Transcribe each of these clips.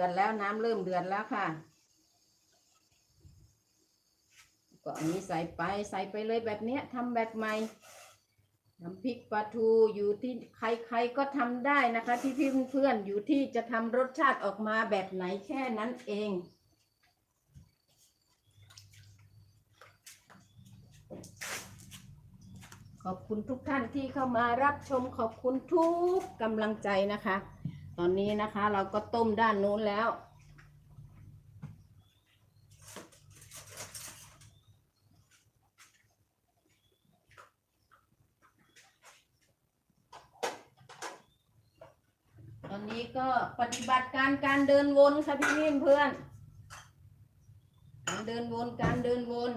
ือดแล้วน้ำเริ่มเดือดแล้วค่ะ ก็อันนี้ใส่ไปใส่ไปเลยแบบเนี้ยทำแบบใหม่น้ำพริกปลาทูอยู่ที่ใครๆก็ทำได้นะคะ ที่พี่เพื่อนๆอยู่ที่จะทำรสชาติออกมาแบบไหนแค่นั้นเองขอบคุณทุกท่านที่เข้ามารับชมขอบคุณทุกกำลังใจนะคะ ตอนนี้นะคะเราก็ต้มด้านนู้นแล้ว ตอนนี้ก็ปฏิบัติการการเดินวนค่ะพี่พี่เพื่อน การเดินวนการเดินวน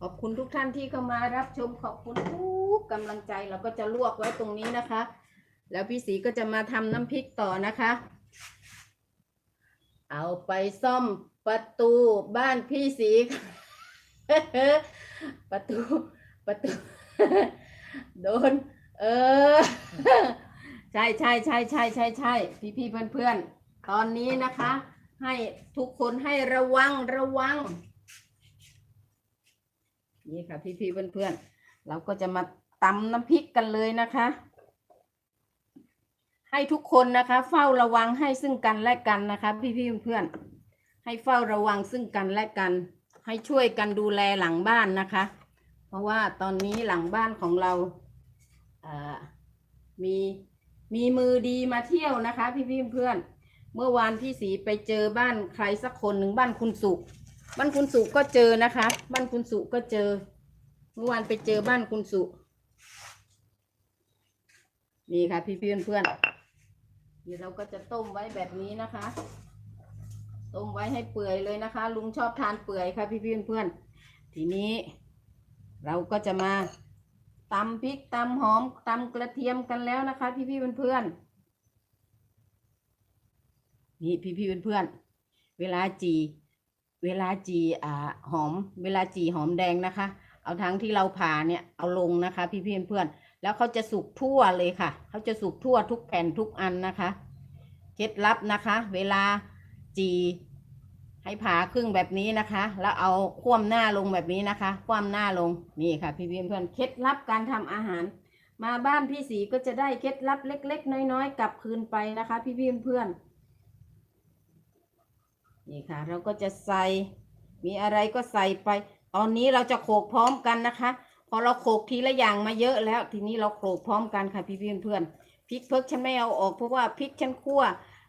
ขอบคุณทุกท่านที่เข้ามารับชมขอบคุณทุกกำลังใจเราก็จะลวกไว้ตรงนี้นะคะ แล้วพี่สีก็จะมาทำน้ำพริกต่อนะคะ เอาไปซ่อมประตูบ้านพี่สีประตูประตูโดน เออ ใช่ใช่ใช่ใช่ใช่ใช่พี่พี่เพื่อนเพื่อนตอนนี้นะคะ ให้ทุกคนให้ระวังระวัง นี่ค่ะพี่พี่เพื่อนเพื่อนๆเราก็จะมาตำน้ำพริกกันเลยนะคะ ให้ทุกคนนะคะ เฝ้าระวังให้ซึ่งกันและกันนะคะ พี่พี่เพื่อนๆให้เฝ้าระวังซึ่งกันและกัน ให้ช่วยกันดูแลหลังบ้านนะคะ เพราะว่าตอนนี้หลังบ้านของเราเมีมีมือดีมาเที่ยวนะคะ พี่พี่เพื่อนเมื่อวานพี่สีไปเจอบ้านใครสักคนหนึ่งบ้านคุณสุ บ้านคุณสุก็เจอนะคะ บ้านคุณสุก็เจอ เมื่อวานไปเจอบ้านคุณสุนี่ค่ะ พี่เพื่อนเพื่อนๆนี่เราก็จะต้มไว้แบบนี้นะคะ ต้มไว้ให้เปื่อยเลยนะคะ ลุงชอบทานเปื่อยค่ะ พี่เพื่อนเพื่อนทีนี้ เราก็จะมาตำพริกตำหอมตำกระเทียมกันแล้วนะคะ พี่พี่เพื่อนๆนี่พี่พี่เพื่อนๆเวลาจี เวลาจีอ่าหอม เวลาจีหอมแดงนะคะ เอาทั้งที่เราผ่าเนี่ยเอาลงนะคะ พี่เพี่อนเพื่อนแล้วเขาจะสุกทั่วเลยค่ะ เขาจะสุกทั่วทุกแผ่นทุกอันนะคะ เคล็ดลับนะคะ เวลาจีให้ผ่าครึ่งแบบนี้นะคะ แล้วเอาคว่ำหน้าลงแบบนี้นะคะ คว่ำหน้าลงนี่ค่ะ พี่เพี่อนเพื่อนเคล็ดลับการทำอาหาร มาบ้านพี่สีก็จะได้เคล็ดลับเล็ก ๆ น้อยๆกลับคืนไปนะคะ พี่เพี่อนเพื่อน นี่ค่ะ เราก็จะใส่มีอะไรก็ใส่ไป ตอนนี้เราจะโขกพร้อมกันนะคะ พอเราโขกทีละอย่างมาเยอะแล้ว ทีนี้เราโขกพร้อมกันค่ะพี่พี่เพื่อนพริกเพิกฉันไม่เอาออกเพราะว่าพริกฉันคั่ว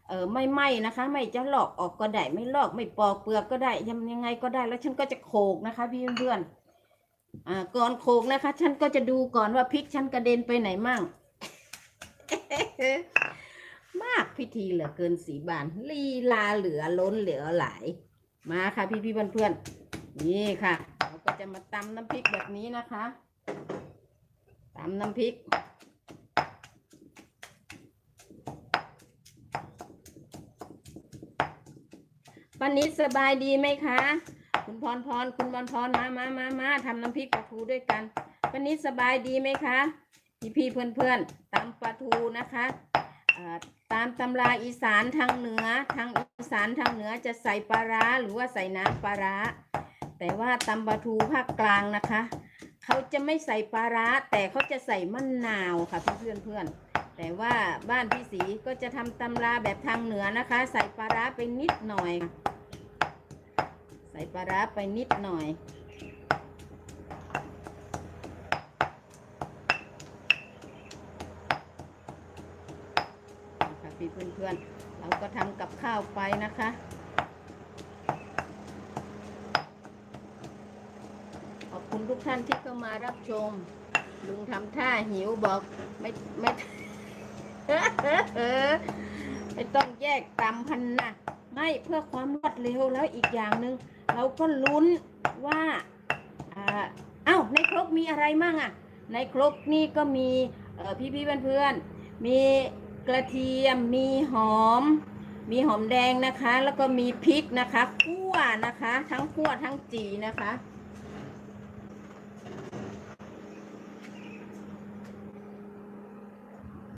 เออไม่ไหมนะคะ ไม่จะลอกออกก็ได้ไม่ลอกไม่ปอกเปลือกก็ได้ทำยังไงก็ได้แล้วฉันก็จะโขกนะคะ พี่เพื่อนอ่าก่อนโขกนะคะ ฉันก็จะดูก่อนว่าพริกฉันกระเด็นไปไหนมั่ง พิธีเหลือเกินสีบานลีลาเหลือล้นเหลือหลายมาค่ะพี่พี่เพื่อนๆนี่ค่ะเราก็จะมาตำน้ำพริกแบบนี้นะคะตำน้ำพริกป้านิดสบายดีไหมคะ คุณพรพร คุณบอลพรมามามามาทำน้ำพริกปลาทูด้วยกันป้านิดสบายดีไหมคะ พี่พี่เพื่อนเพื่อนๆตำปลาทูนะคะ ตามตำราอีสานทางเหนือทางอีสานทางเหนือจะใส่ปลาร้าหรือว่าใส่น้ำปลาร้า แต่ว่าตำปลาทูภาคกลางนะคะ เขาจะไม่ใส่ปลาร้า แต่เขาจะใส่มะนาวค่ะเพื่อนเพื่อนๆแต่ว่าบ้านพี่สีก็จะทำตำราแบบทางเหนือนะคะ ใส่ปลาร้าไปนิดหน่อย ใส่ปลาร้าไปนิดหน่อย นะคะ พี่เพื่อนๆ เราก็ทำกับข้าวไปนะคะขอบคุณทุกท่านที่เข้ามารับชม ลุงทำท่าหิวบอกไม่ไม่ ไม่ต้องแยกตำพันนะไม่เพื่อความรวดเร็วแล้วอีกอย่างหนึ่งเราก็ลุ้นว่าอ่าเอ้าในครกมีอะไรมั่งอะในครกนี่ก็มีเอ่พี่ๆเพื่อนๆมี กระเทียมมีหอม มีหอมแดงนะคะ แล้วก็มีพริกนะคะคั่วนะคะ ทั้งคั่วทั้งจีนะคะ